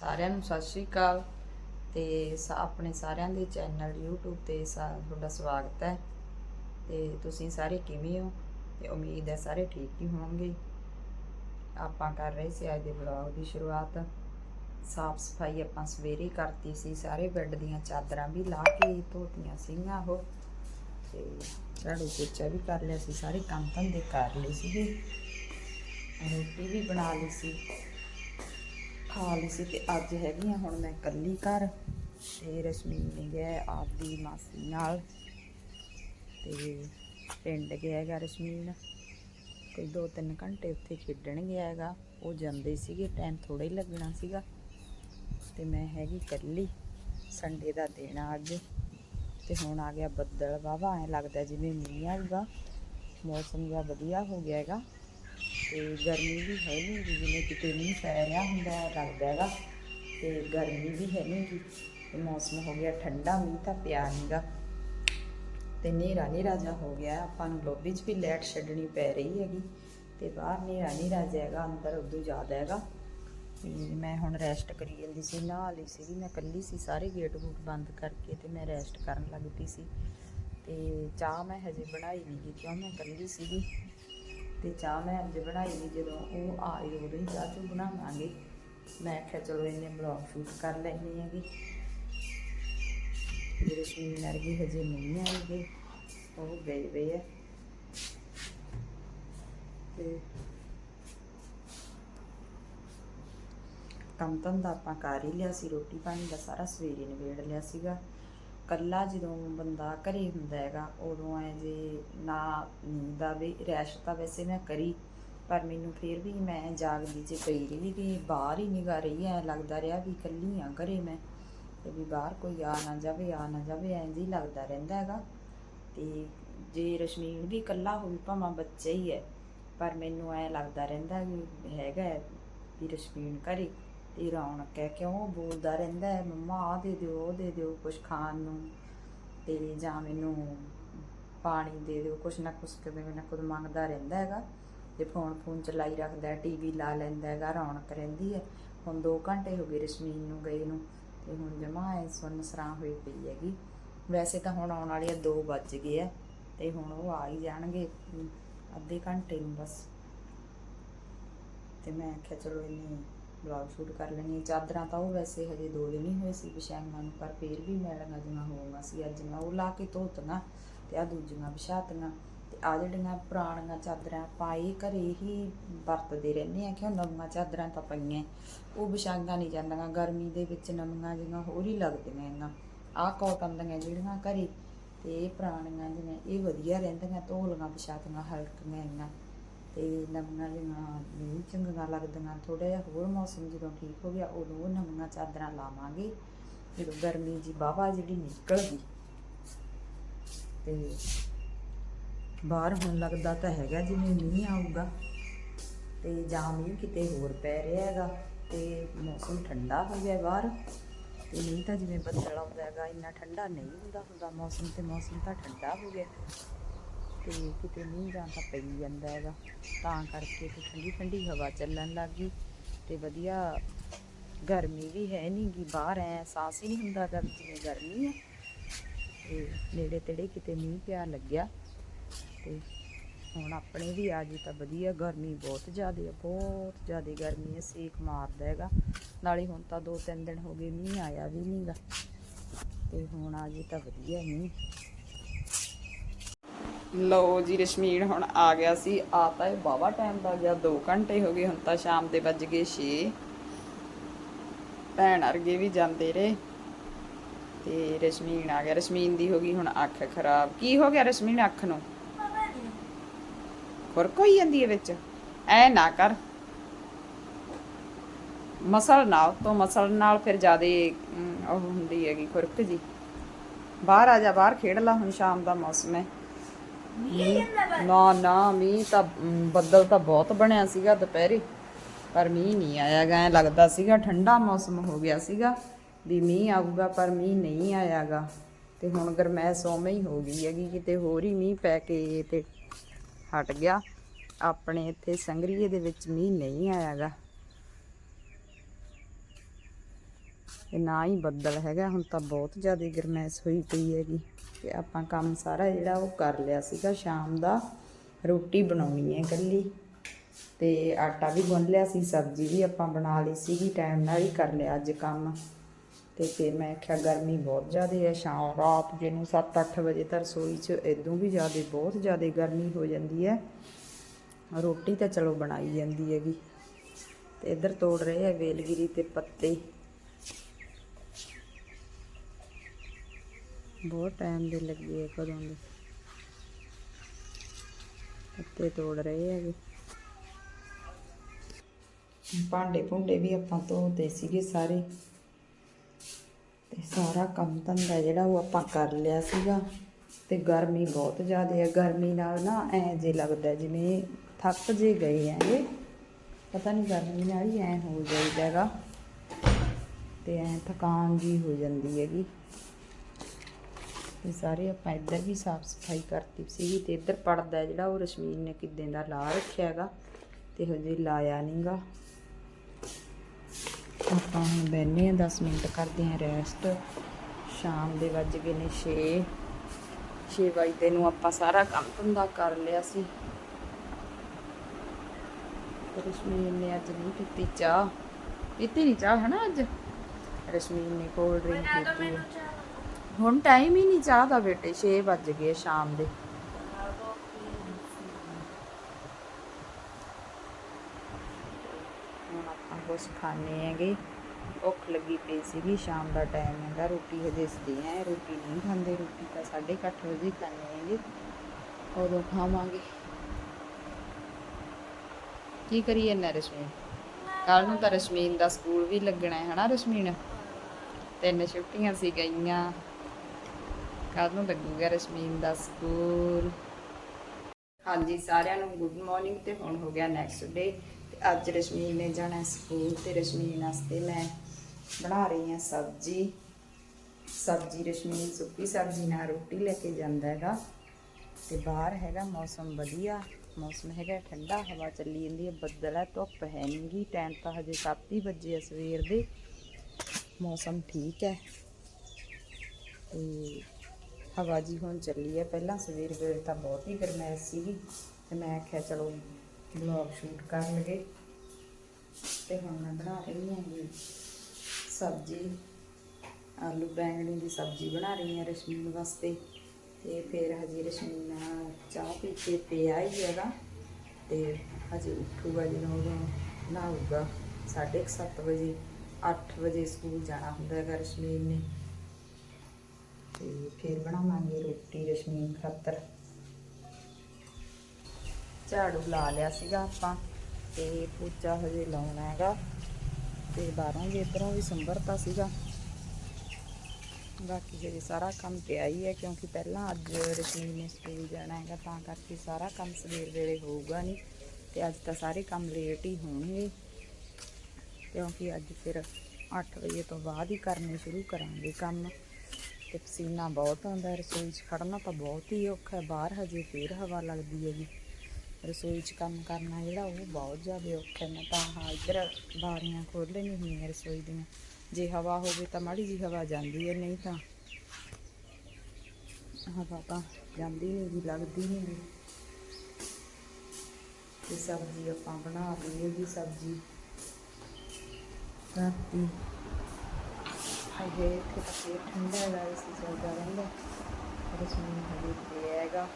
ਸਾਰਿਆਂ ਨੂੰ ਸਤਿ ਸ਼੍ਰੀ ਅਕਾਲ ਤੇ ਸਾ- ਆਪਣੇ ਸਾਰਿਆਂ ਦੇ ਚੈਨਲ YouTube ਤੇ ਸਾ- ਤੁਹਾਡਾ ਸਵਾਗਤ ਹੈ ਤੇ ਤੁਸੀਂ ਸਾਰੇ ਕਿਵੇਂ ਹੋ? ਤੇ ਉਮੀਦ ਹੈ ਸਾਰੇ ਠੀਕ ਹੀ ਹੋਣਗੇ। ਆਪਾਂ ਕਰ ਰਹੇ ਸੀ ਅੱਜ ਦੇ ਵਲੌਗ ਦੀ ਸ਼ੁਰੂਆਤ। ਸਾਫ਼ ਸਫ਼ਾਈ ਆਪਾਂ ਸਵੇਰੇ ਕਰਤੀ ਸੀ, ਸਾਰੇ ਬੈੱਡ ਦੀਆਂ ਚਾਦਰਾਂ ਵੀ ਲਾ ਕੇ ਧੋਤੀਆਂ ਸੀਗੀਆਂ ਉਹ। ਤੇ ਝਾੜੂ ਪੋਚਾ ਵੀ ਕਰ ਲਿਆ ਸੀ, ਸਾਰੇ ਕੰਮ ਧੰਦੇ ਕਰ ਲਏ ਸੀਗੇ। ਰੋਟੀ ਵੀ ਬਣਾ ਲਈ ਸੀ। ਖਾ ਲਈ ਸੀ ਤੇ ਅੱਜ ਹੈਗੀ ਆ, ਹੁਣ ਮੈਂ ਇਕੱਲੀ ਘਰ ਤੇ ਰਸ਼ਮੀਨ ਨੇ ਗਿਆ ਆਪਦੀ ਮਾਸੀ ਨਾਲ ਤੇ ਪਿੰਡ ਗਿਆ ਹੈਗਾ ਰਸ਼ਮੀਨ ਕੋਈ 2-3 ਘੰਟੇ ਉੱਥੇ ਖੇਡਣ ਗਿਆ ਹੈਗਾ। ਉਹ ਜਾਂਦੇ ਸੀਗੇ ਟਾਈਮ ਥੋੜਾ ਹੀ ਲੱਗਣਾ ਸੀਗਾ ਤੇ ਮੈਂ ਹੈਗੀ ਇਕੱਲੀ ਸੰਡੇ ਦਾ ਦਿਨ ਆ ਅੱਜ ਤੇ ਹੁਣ ਆ ਗਿਆ ਬੱਦਲ ਵਾਵਾ ਐ ਲੱਗਦਾ ਜਿਵੇਂ ਮੀਂਹ ਆਊਗਾ, ਮੌਸਮ ਜਿਹਾ ਵਧੀਆ ਹੋ ਗਿਆ ਹੈਗਾ। ਤੇ ਗਰਮੀ ਵੀ ਹੈ ਨਹੀਂ ਗੀ, ਜਿਵੇਂ ਕਿਤੇ ਮੀਂਹ ਪੈ ਰਿਹਾ ਹੁੰਦਾ ਲੱਗਦਾ ਹੈਗਾ ਤੇ ਗਰਮੀ ਵੀ ਹੈ ਨਹੀਂ ਗੀ ਤੇ ਮੌਸਮ ਹੋ ਗਿਆ ਠੰਡਾ ਮੀਂਹ ਤਾਂ ਪਿਆ ਨਹੀਂਗਾ ਤੇ ਹਨੇਰਾ ਨੇਰਾ ਜਿਹਾ ਹੋ ਗਿਆ ਆਪਾਂ ਨੂੰ ਲੋਬੀ 'ਚ ਵੀ ਲਾਈਟ ਛੱਡਣੀ ਪੈ ਰਹੀ ਹੈਗੀ ਤੇ ਬਾਹਰ ਹਨੇਰਾ ਨੇਰਾ ਜਿਹਾ ਹੈਗਾ ਅੰਦਰ ਉਦੋਂ ਜ਼ਿਆਦਾ ਹੈਗਾ। ਤੇ ਮੈਂ ਹੁਣ ਰੈਸਟ ਕਰੀ ਜਾਂਦੀ ਸੀ ਨਹਾ ਲਈ ਸੀਗੀ ਮੈਂ ਇਕੱਲੀ ਸੀ ਸਾਰੇ ਗੇਟ ਗੂਟ ਬੰਦ ਕਰਕੇ ਤੇ ਮੈਂ ਰੈਸਟ ਕਰਨ ਲੱਗ ਪਈ ਸੀ। ਤੇ ਚਾਹ ਮੈਂ ਹਜੇ ਬਣਾਈ ਨਹੀਂ ਗੀ ਕਿਉਂ? ਮੈਂ ਇਕੱਲੀ ਸੀਗੀ। ਤੇ ਚਾਹ ਮੈਂ ਅੱਜ ਬਣਾਈ ਨਹੀਂ ਜਦੋਂ ਉਹ ਆਏ ਉਦੋਂ ਹੀ ਚਾਹ ਚੂ ਬਣਾਵਾਂਗੇ। ਮੈਂ ਕਿਹਾ ਚਲੋ ਇਹਨੇ ਬਲੌਗ ਸ਼ੂਟ ਕਰ ਲੈਣੀ ਹੈਗੀ। ਮੇਰੇ ਸ਼ਮੀਨ ਵਰਗੀ ਹਜੇ ਨਹੀਂ ਆਏਗੇ, ਉਹ ਗਏ ਵੇ ਹੈ ਤੇ ਕੰਮ ਧੰਦਾ ਆਪਾਂ ਕਰ ਹੀ ਲਿਆ ਸੀ ਰੋਟੀ ਪਾਣੀ ਦਾ ਸਾਰਾ ਸਵੇਰੇ ਨਿਬੇੜ ਲਿਆ ਸੀਗਾ। ਕੱਲਾ ਜਦੋਂ ਬੰਦਾ ਘਰੇ ਹੁੰਦਾ ਹੈਗਾ, ਉਦੋਂ ਐ ਜੇ ਨਾ ਨੀਂਦ ਆਵੇ, ਰੈਸ਼ ਤਾਂ ਵੈਸੇ ਮੈਂ ਕਰੀ, ਪਰ ਮੈਨੂੰ ਫਿਰ ਵੀ ਮੈਂ ਜਾਗਦੀ ਜੇ ਪਈ ਰਹੀ ਕਿ ਬਾਹਰ ਹੀ ਨਿਗਾ ਰਹੀ ਐ, ਲੱਗਦਾ ਰਿਹਾ ਵੀ ਇਕੱਲੀ ਆ ਘਰੇ ਮੈਂ, ਤੇ ਵੀ ਬਾਹਰ ਕੋਈ ਆ ਨਾ ਜਾਵੇ, ਆ ਨਾ ਜਾਵੇ, ਐਂ ਜੀ ਲੱਗਦਾ ਰਹਿੰਦਾ ਹੈਗਾ। ਤੇ ਜੇ ਰਸ਼ਮੀਨ ਵੀ ਇਕੱਲਾ ਹੋਵੇ, ਭਾਵੇਂ ਬੱਚਾ ਹੀ ਹੈ ਪਰ ਮੈਨੂੰ ਐ ਲੱਗਦਾ ਰਹਿੰਦਾ ਵੀ ਹੈਗਾ ਵੀ ਰਸ਼ਮੀਨ ਘਰੇ। ਤੇ ਰੌਣਕ ਹੈ। ਕਿਉਂ ਬੋਲਦਾ ਰਹਿੰਦਾ ਹੈ, ਮੰਮਾ ਆ ਦੇ ਦਿਓ, ਉਹ ਦੇ ਦਿਓ ਕੁਝ ਖਾਣ ਨੂੰ ਤੇ ਜਾਂ ਮੈਨੂੰ ਪਾਣੀ ਦੇ ਦਿਓ ਕੁਛ ਨਾ ਕੁਛ ਕਦੇ ਨਾ ਕੁਝ ਮੰਗਦਾ ਰਹਿੰਦਾ ਹੈਗਾ। ਤੇ ਫੋਨ ਫੋਨ ਚਲਾਈ ਰੱਖਦਾ ਹੈ, ਟੀਵੀ ਲਾ ਲੈਂਦਾ ਹੈਗਾ, ਰੌਣਕ ਰਹਿੰਦੀ ਹੈ। ਹੁਣ 2 ਘੰਟੇ ਹੋ ਗਏ ਰਸ਼ਮੀਨ ਨੂੰ ਗਏ ਨੂੰ ਤੇ ਹੁਣ ਜਮਾ ਐ ਸੁੰਨ ਸਰਾਂ ਹੋਈ ਪਈ ਹੈਗੀ। ਵੈਸੇ ਤਾਂ ਹੁਣ ਆਉਣ ਵਾਲੇ 2 ਵੱਜ ਗਏ ਆ ਤੇ ਹੁਣ ਉਹ ਆ ਹੀ ਜਾਣਗੇ ਅੱਧੇ ਘੰਟੇ ਨੂੰ ਬਸ। ਤੇ ਮੈਂ ਆਖਿਆ ਚਲੋ ਇਹਨੇ ਵਲੌਗ ਸ਼ੂਟ ਕਰ ਲੈਣੀ ਚਾਦਰਾਂ ਤਾਂ ਉਹ ਵੈਸੇ ਹਜੇ ਦੋ ਦਿਨ ਹੀ ਹੋਏ ਸੀ ਵਿਛਾਈਆਂ ਨੂੰ, ਪਰ ਫੇਰ ਵੀ ਮੈਲੀਆਂ ਜਿਹੀਆਂ ਹੋਊਗਾ ਸੀ। ਅੱਜ ਮੈਂ ਉਹ ਲਾ ਕੇ ਧੋਤੀਆਂ ਤੇ ਆ ਦੂਜੀਆਂ ਵਿਛਾਤੀਆਂ। ਤੇ ਆ ਜਿਹੜੀਆਂ ਪੁਰਾਣੀਆਂ ਚਾਦਰਾਂ ਪਾਏ ਘਰੇ ਹੀ ਵਰਤਦੇ ਰਹਿੰਦੇ ਆ ਕਿਉਂ ਨਵੀਆਂ ਚਾਦਰਾਂ ਤਾਂ ਪਈਆਂ। ਉਹ ਵਿਛਾਈਆਂ ਨਹੀਂ ਜਾਂਦੀਆਂ। ਗਰਮੀ ਦੇ ਵਿੱਚ ਨਵੀਆਂ ਜਿਹੀਆਂ ਹੋਰ ਹੀ ਲੱਗਦੀਆਂ ਇਹਨਾਂ ਆਹ ਕਾਟਨ ਦੀਆਂ ਜਿਹੜੀਆਂ ਘਰੇ ਤੇ ਇਹ ਪੁਰਾਣੀਆਂ ਜਿਵੇਂ ਇਹ ਵਧੀਆ ਰਹਿੰਦੀਆਂ। ਧੋਲੀਆਂ ਵਿਛਾਤੀਆਂ ਹਲਕੀਆਂ ਇਹਨਾਂ ਤੇ ਨਵੀਆਂ ਜਿਹੀਆਂ ਨਹੀਂ ਚੰਗੀਆਂ ਲੱਗਦੀਆਂ। ਥੋੜਾ ਜਿਹਾ ਹੋਰ ਮੌਸਮ ਜਦੋਂ ਠੀਕ ਹੋ ਗਿਆ, ਉਦੋਂ ਉਹ ਨਵੀਆਂ ਚਾਦਰਾਂ ਲਾਵਾਂਗੇ। ਜਦੋਂ ਗਰਮੀ ਜੀ ਬਾਵਾ ਜਿਹੜੀ ਨਿਕਲ ਗਈ। ਤੇ ਬਾਹਰ ਹੁਣ ਲੱਗਦਾ ਤਾਂ ਹੈਗਾ, ਜਿਵੇਂ ਮੀਂਹ ਆਊਗਾ। ਤੇ ਜਾਂ ਮੀਂਹ ਕਿਤੇ ਹੋਰ ਪੈ ਰਿਹਾ ਹੈਗਾ, ਤੇ ਮੌਸਮ ਠੰਡਾ ਹੋ ਗਿਆ ਬਾਹਰ। ਤੇ ਨਹੀਂ ਤਾਂ ਜਿਵੇਂ ਬੱਦਲ ਆਉਂਦਾ ਹੈਗਾ, ਇੰਨਾ ਠੰਡਾ ਨਹੀਂ ਹੁੰਦਾ ਹੁੰਦਾ ਮੌਸਮ ਤੇ। ਮੌਸਮ ਤਾਂ ਠੰਡਾ ਹੋ ਗਿਆ। ਤੇ ਕਿਤੇ ਮੀਂਹ ਜਾਂ ਤਾਂ ਪਈ ਜਾਂਦਾ ਹੈਗਾ, ਤਾਂ ਕਰਕੇ ਤੇ ਠੰਡੀ ਠੰਡੀ ਹਵਾ ਚੱਲਣ ਲੱਗ ਗਈ ਤੇ ਵਧੀਆ ਗਰਮੀ ਵੀ ਹੈ ਨਹੀਂ ਗੀ, ਬਾਹਰ ਐ ਸਾਹ ਹੀ ਨਹੀਂ ਹੁੰਦਾ ਗਾ ਜਿਵੇਂ ਗਰਮੀ ਹੈ। ਤੇ ਨੇੜੇ ਤੇੜੇ ਕਿਤੇ ਮੀਂਹ ਪਿਆ ਲੱਗਿਆ ਤੇ ਹੁਣ ਆਪਣੇ ਵੀ ਆ ਜੀ ਤਾਂ ਵਧੀਆ ਗਰਮੀ ਬਹੁਤ ਜ਼ਿਆਦਾ ਹੈ ਬਹੁਤ ਜ਼ਿਆਦਾ ਗਰਮੀ ਹੈ, ਸੇਕ ਮਾਰਦਾ ਹੈਗਾ। ਨਾਲੇ ਹੁਣ ਤਾਂ ਦੋ ਤਿੰਨ ਦਿਨ ਹੋ ਗਏ ਮੀਂਹ ਆਇਆ ਵੀ ਨਹੀਂਗਾ ਤੇ ਹੁਣ ਆ ਜੀ ਤਾਂ ਵਧੀਆ ਮੀਂਹ। ਲਓ ਜੀ, ਰਸ਼ਮੀਨ ਹੁਣ ਆ ਗਿਆ ਸੀ। ਆ ਤਾਂ ਇਹ ਬਾਵਾ ਟਾਈਮ ਦਾ ਗਿਆ। 2 ਘੰਟੇ ਹੋ ਗਏ, ਹੁਣ ਤਾਂ ਸ਼ਾਮ ਦੇ ਵੱਜ ਗਏ 6 ਭੈਣ ਅਰਗੇ ਵੀ ਜਾਂਦੇ ਰਹੇ। ਤੇ ਰਸ਼ਮੀਨ ਆ ਗਿਆ। ਰਸ਼ਮੀਨ ਦੀ ਹੋ ਗਈ ਹੁਣ ਅੱਖ ਖਰਾਬ। ਕੀ ਹੋ ਗਿਆ ਰਸ਼ਮੀਨ ਅੱਖ ਨੂੰ? ਖੁਰਕ ਹੋਈ ਜਾਂਦੀ ਹੈ ਵਿੱਚ। ਐ ਨਾ ਕਰ। ਮਸਲ ਨਾਲ ਤੋਂ ਮਸਲ ਨਾਲ ਫਿਰ ਜਿਆਦੇ ਉਹ ਹੁੰਦੀ ਹੈਗੀ ਖੁਰਕ ਜੀ। ਬਾਹਰ ਆ ਜਾ, ਬਾਹਰ ਖੇਡ ਲਾ ਹੁਣ ਸ਼ਾਮ ਦਾ ਮੌਸਮ ਹੈ। ਨਾ ਨਾ, ਮੀਂਹ ਤਾਂ ਬੱਦਲ ਤਾਂ ਬਹੁਤ ਬਣਿਆ ਸੀਗਾ ਦੁਪਹਿਰੇ। ਪਰ ਮੀਂਹ ਨਹੀਂ ਆਇਆ ਗਾ, ਐਂ ਲੱਗਦਾ ਸੀਗਾ ਠੰਡਾ ਮੌਸਮ ਹੋ ਗਿਆ ਸੀਗਾ ਵੀ ਮੀਂਹ ਆਊਗਾ, ਪਰ ਮੀਂਹ ਨਹੀਂ ਆਇਆਗਾ ਤੇ ਹੁਣ ਗਰਮੈਸ਼ ਉਵੇਂ ਹੀ ਹੋ ਗਈ ਹੈਗੀ, ਕਿਤੇ ਹੋਰ ਹੀ ਮੀਂਹ ਪੈ ਕੇ ਤੇ ਹਟ ਗਿਆ। ਆਪਣੇ ਇੱਥੇ ਸੰਗਰੀਏ ਦੇ ਵਿੱਚ ਮੀਂਹ ਨਹੀਂ ਆਇਆਗਾ ਤੇ ਨਾ ਹੀ ਬੱਦਲ ਹੈਗਾ, ਹੁਣ ਤਾਂ ਬਹੁਤ ਜ਼ਿਆਦਾ ਗਰਮੈਸ਼ ਹੋਈ ਪਈ ਹੈਗੀ। ਤੇ ਆਪਾਂ ਕੰਮ ਸਾਰਾ ਜਿਹੜਾ ਉਹ ਕਰ ਲਿਆ ਸੀਗਾ, ਸ਼ਾਮ ਦਾ ਰੋਟੀ ਬਣਾਉਣੀ ਹੈ ਇਕੱਲੀ। ਤੇ ਆਟਾ ਵੀ ਗੁੰਨ ਲਿਆ ਸੀ, ਸਬਜ਼ੀ ਵੀ ਆਪਾਂ ਬਣਾ ਲਈ ਸੀਗੀ ਟਾਈਮ ਨਾਲ ਹੀ ਕਰ ਲਿਆ ਅੱਜ ਕੰਮ। ਤੇ ਫਿਰ ਮੈਂ ਆਖਿਆ ਗਰਮੀ ਬਹੁਤ ਜ਼ਿਆਦਾ ਹੈ, ਸ਼ਾਮ ਰਾਤ ਜੇ ਨੂੰ 7-8 ਵਜੇ ਤੱਕ ਰਸੋਈ 'ਚ ਇਦੋਂ ਵੀ ਜ਼ਿਆਦਾ, ਬਹੁਤ ਜ਼ਿਆਦਾ ਗਰਮੀ ਹੋ ਜਾਂਦੀ ਹੈ। ਰੋਟੀ ਤਾਂ ਚਲੋ ਬਣਾਈ ਜਾਂਦੀ ਹੈਗੀ। ਤੇ ਇੱਧਰ ਤੋੜ ਰਹੇ ਆ ਵੇਲਗਿਰੀ ਤੇ ਪੱਤੇ। ਬਹੁਤ ਟਾਈਮ ਦੇ ਲੱਗੀ ਹੈ ਕਦੋਂ ਦੇ। ਪੱਤੇ ਤੋੜ ਰਹੇ ਹੈਗੇ। ਭਾਂਡੇ ਭੁੰਡੇ ਵੀ ਆਪਾਂ ਧੋਤੇ ਸੀਗੇ ਸਾਰੇ। ਤੇ ਸਾਰਾ ਕੰਮ ਧੰਦਾ ਜਿਹੜਾ ਉਹ ਆਪਾਂ ਕਰ ਲਿਆ ਸੀਗਾ। ਤੇ ਗਰਮੀ ਬਹੁਤ ਜ਼ਿਆਦਾ ਹੈ ਗਰਮੀ ਨਾਲ ਨਾ ਐ ਜੇ ਲੱਗਦਾ ਜਿਵੇਂ ਥੱਕ ਜੇ ਗਏ ਹੈਗੇ। ਪਤਾ ਨਹੀਂ ਗਰਮੀ ਨਾਲ ਹੀ ਐ ਹੋ ਜਾਈਦਾ ਹੈਗਾ। ਤੇ ਐ ਥਕਾਨ ਜੀ ਹੋ ਜਾਂਦੀ ਹੈਗੀ। ਤੇ ਸਾਰੇ ਆਪਾਂ ਇੱਧਰ ਵੀ ਸਾਫ਼ ਸਫ਼ਾਈ ਕਰਤੀ ਸੀਗੀ ਤੇ ਇੱਧਰ ਪੜਦਾ ਜਿਹੜਾ ਉਹ ਰਸ਼ਮੀਨ ਨੇ ਕਿੱਦਾਂ ਦਾ ਲਾ ਰੱਖਿਆ ਹੈਗਾ ਤੇ ਹਜੇ ਲਾਇਆ ਨਹੀਂਗਾ ਆਪਾਂ ਹੁਣ ਆ 10 ਮਿੰਟ ਕਰਦੇ ਆ ਰੈਸਟ ਸ਼ਾਮ ਦੇ ਵੱਜ ਗਏ ਨੇ 6 6 ਵਜੇ ਨੂੰ ਆਪਾਂ ਸਾਰਾ ਕੰਮ ਧੰਦਾ ਕਰ ਲਿਆ ਸੀ। ਰਸ਼ਮੀਨ ਨੇ ਅੱਜ ਨਹੀਂ ਪੀਤੀ ਚਾਹ। ਪੀਤੀ ਨਹੀਂ ਚਾਹ ਹੈ ਨਾ ਅੱਜ? ਰਸ਼ਮੀਨ ਨੇ ਕੋਲਡ ਡਰਿੰਕ ਪੀਤੀ ਹੈ। ਹੁਣ ਟਾਈਮ ਹੀ ਨਹੀਂ ਚਾਹ ਦਾ ਬੇਟੇ 6 ਵੱਜ ਗਏ ਸ਼ਾਮ ਦੇ। ਹੁਣ ਆਪਾਂ ਕੁਛ ਖਾਣੇ ਹੈਗੇ। ਭੁੱਖ ਲੱਗੀ ਪਈ ਸੀਗੀ, ਸ਼ਾਮ ਦਾ ਟਾਈਮ ਹੈਗਾ, ਰੋਟੀ ਹਜੇ ਸਦੀ ਹੈ ਰੋਟੀ ਨਹੀਂ ਖਾਂਦੇ, ਰੋਟੀ ਤਾਂ 8:30 ਵਜੇ ਖਾਣੇ ਹੈਗੇ। ਉਦੋਂ ਖਾਵਾਂਗੇ। ਕੀ ਕਰੀਏ ਨਾ ਰਸ਼ਮੀਨ? ਕੱਲ ਨੂੰ ਤਾਂ ਰਸ਼ਮੀਨ ਦਾ ਸਕੂਲ ਵੀ ਲੱਗਣਾ ਹੈ ਹਨਾ ਰਸ਼ਮੀਨ? ਤਿੰਨ ਛੁੱਟੀਆਂ ਸੀ ਗਈਆਂ। ਕੱਲ ਨੂੰ ਲੱਗੂਗਾ ਰਸ਼ਮੀਨ ਦਾ ਸਕੂਲ। ਹਾਂਜੀ, ਸਾਰਿਆਂ ਨੂੰ ਗੁੱਡ ਮਾਰਨਿੰਗ ਤੇ ਹੁਣ ਹੋ ਗਿਆ ਨੈਕਸਟ ਡੇ ਤੇ ਅੱਜ ਰਸ਼ਮੀਨ ਨੇ ਜਾਣਾ ਸਕੂਲ ਤੇ ਰਸ਼ਮੀਨ ਵਾਸਤੇ ਮੈਂ ਬਣਾ ਰਹੀ ਹਾਂ ਸਬਜ਼ੀ। ਸਬਜ਼ੀ ਰਸ਼ਮੀਨ ਸੁੱਕੀ ਸਬਜ਼ੀ ਨਾਲ ਰੋਟੀ ਲੈ ਕੇ ਜਾਂਦਾ ਹੈਗਾ। ਤੇ ਬਾਹਰ ਹੈਗਾ ਮੌਸਮ ਵਧੀਆ, ਮੌਸਮ ਹੈਗਾ ਠੰਡਾ, ਹਵਾ ਚੱਲੀ ਜਾਂਦੀ ਹੈ, ਬੱਦਲ ਹੈ, ਧੁੱਪ ਹੈ ਨਹੀਂਗੀ ਟਾਈਮ ਤਾਂ ਹਜੇ 7 ਹੀ ਵਜੇ ਸਵੇਰ ਦੇ। ਮੌਸਮ ਠੀਕ ਹੈ। ਤੇ ਹਵਾ ਜੀ ਹੁਣ ਚੱਲੀ ਹੈ ਪਹਿਲਾਂ ਸਵੇਰ ਵੇਲੇ ਤਾਂ ਬਹੁਤ ਹੀ ਗਰਮੈਸ਼ ਸੀਗੀ ਤੇ ਮੈਂ ਆਖਿਆ ਚਲੋ ਬਲੌਗ ਸ਼ੂਟ ਕਰ ਲਗੇ ਤੇ ਹੁਣ ਮੈਂ ਬਣਾ ਰਹੀ ਹਾਂ ਜੀ ਸਬਜ਼ੀ। ਆਲੂ ਬੈਂਗਣੀ ਦੀ ਸਬਜ਼ੀ ਬਣਾ ਰਹੀ ਹਾਂ ਰਸ਼ਮੀਨ ਵਾਸਤੇ। ਤੇ ਫਿਰ ਹਜੇ ਰਸ਼ਮੀਨ ਚਾਹ ਪੀ ਕੇ ਪਿਆ ਹੀ ਹੈਗਾ। ਤੇ ਹਜੇ ਉੱਠੂਗਾ ਜਦੋਂ ਉਦੋਂ ਨਹਾਊਗਾ। 7:30 ਵਜੇ 8 ਵਜੇ ਸਕੂਲ ਜਾਣਾ ਹੁੰਦਾ ਹੈਗਾ ਰਸ਼ਮੀਨ ਨੇ। ਤੇ ਫਿਰ ਬਣਾਵਾਂਗੇ ਰੋਟੀ ਰਸ਼ਮੀਨ ਖਾਤਰ। ਝਾੜੂ ਲਾ ਲਿਆ ਸੀਗਾ ਆਪਾਂ ਤੇ ਪੋਚਾ ਹਜੇ ਲਾਉਣਾ ਹੈਗਾ ਤੇ ਬਾਹਰੋਂ ਵੀ ਇਧਰੋਂ ਵੀ ਸੰਭਰਤਾ ਸੀਗਾ। ਬਾਕੀ ਜਿਹੜੇ ਸਾਰਾ ਕੰਮ ਪਿਆ ਹੀ ਹੈ ਕਿਉਂਕਿ ਪਹਿਲਾਂ ਅੱਜ ਰਸ਼ਮੀਨ ਨੇ ਸਕੂਲ ਜਾਣਾ ਹੈਗਾ ਤਾਂ ਕਰਕੇ ਸਾਰਾ ਕੰਮ ਸਵੇਰ ਵੇਲੇ ਹੋਊਗਾ ਨਹੀਂ ਤੇ ਅੱਜ ਤਾਂ ਸਾਰੇ ਕੰਮ ਲੇਟ ਹੀ ਹੋਣਗੇ। ਕਿਉਂਕਿ ਅੱਜ ਫਿਰ 8 ਵਜੇ ਤੋਂ ਬਾਅਦ ਹੀ ਕਰਨੇ ਸ਼ੁਰੂ ਕਰਾਂਗੇ ਕੰਮ। ਤੇ ਪਸੀਨਾ ਬਹੁਤ ਆਉਂਦਾ, ਰਸੋਈ 'ਚ ਖੜਨਾ ਤਾਂ ਬਹੁਤ ਹੀ ਔਖਾ ਹੈ, ਬਾਹਰ ਹਜੇ ਫੇਰ ਹਵਾ ਲੱਗਦੀ ਹੈ ਜੀ ਰਸੋਈ 'ਚ ਕੰਮ ਕਰਨਾ ਜਿਹੜਾ ਉਹ ਬਹੁਤ ਜ਼ਿਆਦਾ ਔਖਾ ਹੈ, ਮੈਂ ਤਾਂ ਹਾਂ ਇੱਧਰ ਬਾਰੀਆਂ ਖੋਲ੍ਹ ਨਹੀਂ ਹੁੰਦੀਆਂ ਰਸੋਈ ਦੀਆਂ। ਜੇ ਹਵਾ ਹੋਵੇ ਤਾਂ ਮਾੜੀ ਜੀ ਹਵਾ ਜਾਂਦੀ ਹੈ, ਨਹੀਂ ਤਾਂ ਹਵਾ ਤਾਂ ਜਾਂਦੀ ਨਹੀਂ ਜੀ ਲੱਗਦੀ ਨਹੀਂ ਗੀ ਤੇ ਸਬਜ਼ੀ ਆਪਾਂ ਬਣਾ ਲਈਏ ਜੀ, ਸਬਜ਼ੀ। ਰਾਤੀ ਹਜੇ ਇੱਥੇ ਤਾਂ ਫੇਰ ਠੰਡਾ ਹੈਗਾ ਇਸ ਚੱਲਦਾ ਰਹਿੰਦਾ ਰਸਮੀ ਹਜੇ ਪਿਆ ਹੈਗਾ।